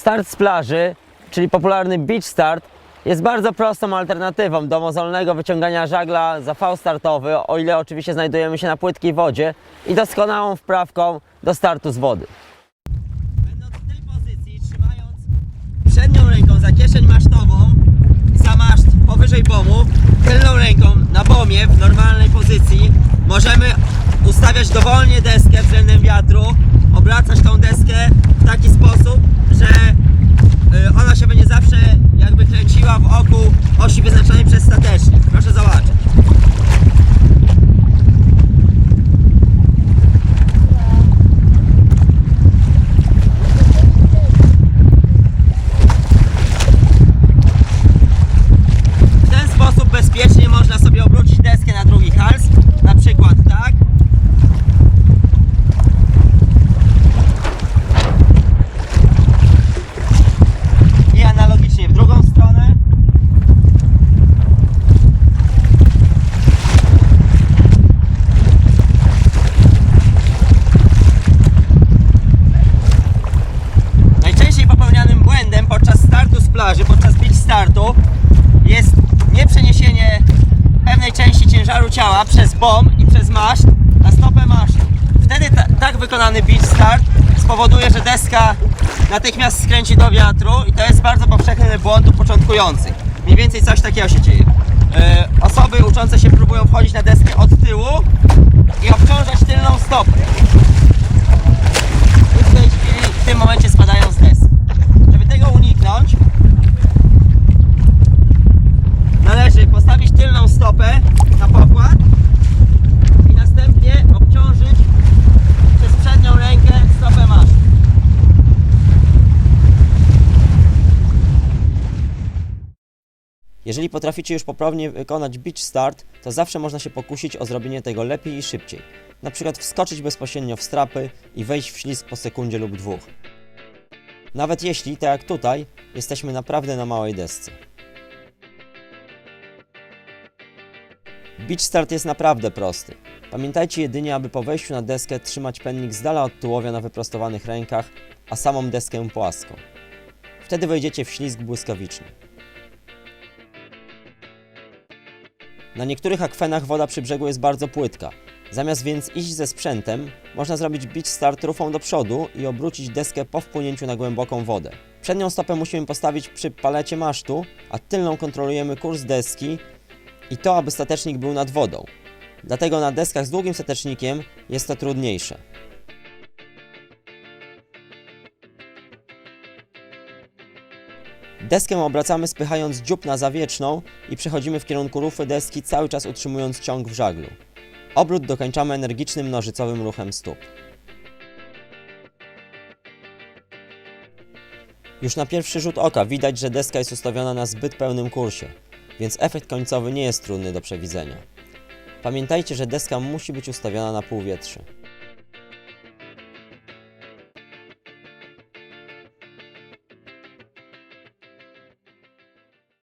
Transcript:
Start z plaży, czyli popularny beach start, jest bardzo prostą alternatywą do mozolnego wyciągania żagla za V startowy, o ile oczywiście znajdujemy się na płytkiej wodzie i doskonałą wprawką do startu z wody. Będąc w tej pozycji, trzymając przednią ręką za kieszeń masztową, za maszt powyżej bomu, tylną ręką na bomie w normalnej pozycji, możemy ustawiać dowolnie deskę względem wiatru, obracać tą deskę w taki sposób, że y, ona się będzie zawsze jakby kręciła wokół osi wyznaczonej przez statecznik. Proszę zobaczyć. W ten sposób bezpiecznie można sobie obrócić deskę na drugi hals, na przykład tak. I analogicznie w drugą stronę. Najczęściej popełnianym błędem podczas startu z plaży, podczas beach startu jest nieprzeniesienie pewnej części przez bom i przez maszt na stopę masztu. Wtedy ta, tak wykonany beach start spowoduje, że deska natychmiast skręci do wiatru i to jest bardzo powszechny błąd u początkujących. Mniej więcej coś takiego się dzieje. E, osoby uczące się próbują wchodzić na deskę od tyłu i obciążać tylną stopę. I w tej chwili, w tym momencie spadają z deski. Żeby tego uniknąć, należy postawić tylną stopę na pokład i następnie obciążyć przez przednią rękę stopę masztu. Jeżeli potraficie już poprawnie wykonać beach start, to zawsze można się pokusić o zrobienie tego lepiej i szybciej. Na przykład wskoczyć bezpośrednio w strapy i wejść w ślizg po sekundzie lub dwóch. Nawet jeśli, tak jak tutaj, jesteśmy naprawdę na małej desce. Beach start jest naprawdę prosty. Pamiętajcie jedynie, aby po wejściu na deskę trzymać pennik z dala od tułowia na wyprostowanych rękach, a samą deskę płaską. Wtedy wejdziecie w ślizg błyskawicznie. Na niektórych akwenach woda przy brzegu jest bardzo płytka. Zamiast więc iść ze sprzętem, można zrobić beach start rufą do przodu i obrócić deskę po wpłynięciu na głęboką wodę. Przednią stopę musimy postawić przy palecie masztu, a tylną kontrolujemy kurs deski i to, aby statecznik był nad wodą. Dlatego na deskach z długim statecznikiem jest to trudniejsze. Deskę obracamy spychając dziób na zawieczną i przechodzimy w kierunku rufy deski, cały czas utrzymując ciąg w żaglu. Obrót dokończamy energicznym nożycowym ruchem stóp. Już na pierwszy rzut oka widać, że deska jest ustawiona na zbyt pełnym kursie, więc efekt końcowy nie jest trudny do przewidzenia. Pamiętajcie, że deska musi być ustawiona na półwietrze.